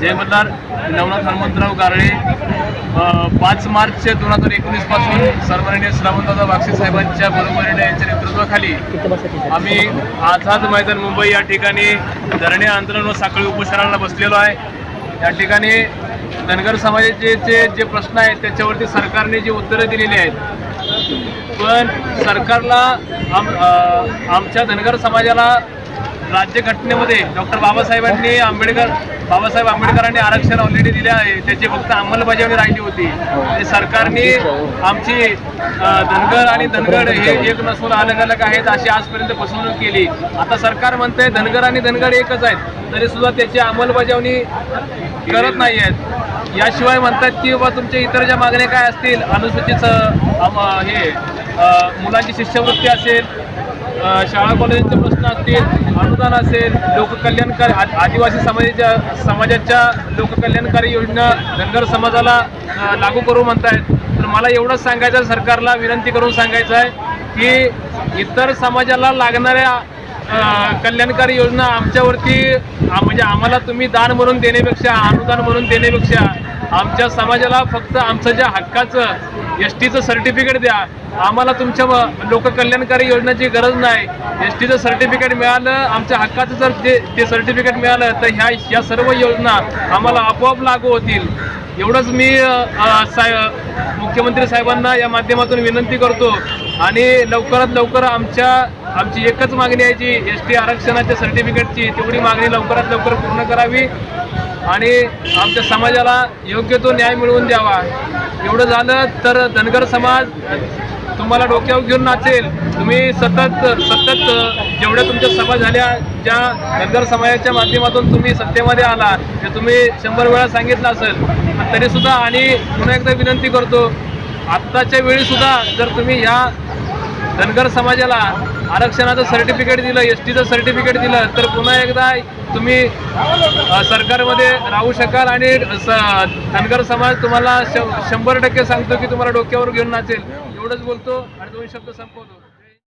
जय मल्हार नवनाथ हनुमंतराव गारळे पाच मार्च दोन हजार एकोणीसपासून सन्माननीय श्रावणदादा बागसे साहेबांच्या बरोबरीने यांच्या नेतृत्वाखाली आम्ही आझाद मैदान मुंबई या ठिकाणी धरणे आंदोलन व साखळी उपोषणाला बसलेलो आहे. या ठिकाणी धनगर समाजाचे जे जे प्रश्न आहेत त्याच्यावरती सरकारने जी उत्तरं दिलेली आहेत पण सरकारला आम आमच्या धनगर समाजाला राज्यघटनेमध्ये डॉक्टर बाबासाहेबांनी आंबेडकर बाबासाहेब आंबेडकरांनी आरक्षण ऑलरेडी दिले आहे. त्याची फक्त अंमलबजावणी राहिली होती. आणि सरकारने आमची धनगर आणि धनगड हे एक नसून अलग अलग आहेत अशी आजपर्यंत फसवणूक केली. आता सरकार म्हणतंय धनगर आणि धनगड एकच आहेत. तरी सुद्धा त्याची अंमलबजावणी करत नाही आहेत. याशिवाय म्हणतात की बाबा तुमच्या इतर ज्या मागण्या काय असतील अनुसूचित हे मुलांची शिष्यवृत्ती असेल शाळा कॉलेजांचे प्रश्न असतील अनुदान असेल लोककल्याणकारी आ- आदिवासी समाजाच्या समाजाच्या लोककल्याणकारी योजना धनगर समाजाला लागू करू म्हणतायत. तर मला एवढंच सांगायचं सरकारला विनंती करून सांगायचं आहे की इतर समाजाला लागणाऱ्या कल्याणकारी योजना आमच्यावरती म्हणजे आम्हाला तुम्ही दान म्हणून देण्यापेक्षा अनुदान म्हणून देण्यापेक्षा आमच्या समाजाला फक्त आमचं ज्या हक्काचं एस टीचं सर्टिफिकेट द्या. आम्हाला तुमच्या लोककल्याणकारी योजनेची गरज नाही. एस टीचं सर्टिफिकेट मिळालं आमच्या हक्काचं जर ते ते सर्टिफिकेट मिळालं तर ह्या या सर्व योजना आम्हाला आपोआप लागू होतील. एवढंच मी अ, मुख्यमंत्री साहेबांना या माध्यमातून विनंती करतो. आणि लवकरात लवकर आमच्या आमची एकच मागणी आहे जी एस टी आरक्षणाच्या सर्टिफिकेटची तेवढी मागणी लवकरात लवकर पूर्ण करावी. आणि आमच्या समाजाला योग्य तो न्याय मिळवून द्यावा. एवढं झालं तर धनगर समाज तुम्हाला डोक्यावर घेऊन नाचेल. तुम्ही सतत सतत जेवढ्या तुमच्या सभा झाल्या ज्या धनगर समाजाच्या माध्यमातून तुम्ही सत्तेमध्ये आला ते तुम्ही शंभर वेळा सांगितलं असेल. तरीसुद्धा आणि पुन्हा एकदा विनंती करतो आत्ताच्या वेळीसुद्धा जर तुम्ही ह्या धनगर समाजाला आरक्षणाचं सर्टिफिकेट दिलं एस टीचं सर्टिफिकेट दिलं तर पुन्हा एकदा तुम्ही सरकारमध्ये राहू शकाल आणि धनगर समाज तुम्हाला शंभर टक्के सांगतो की तुम्हाला डोक्यावर घेऊन नाचेल. एवढंच बोलतो आणि दोन शब्द संपवतो.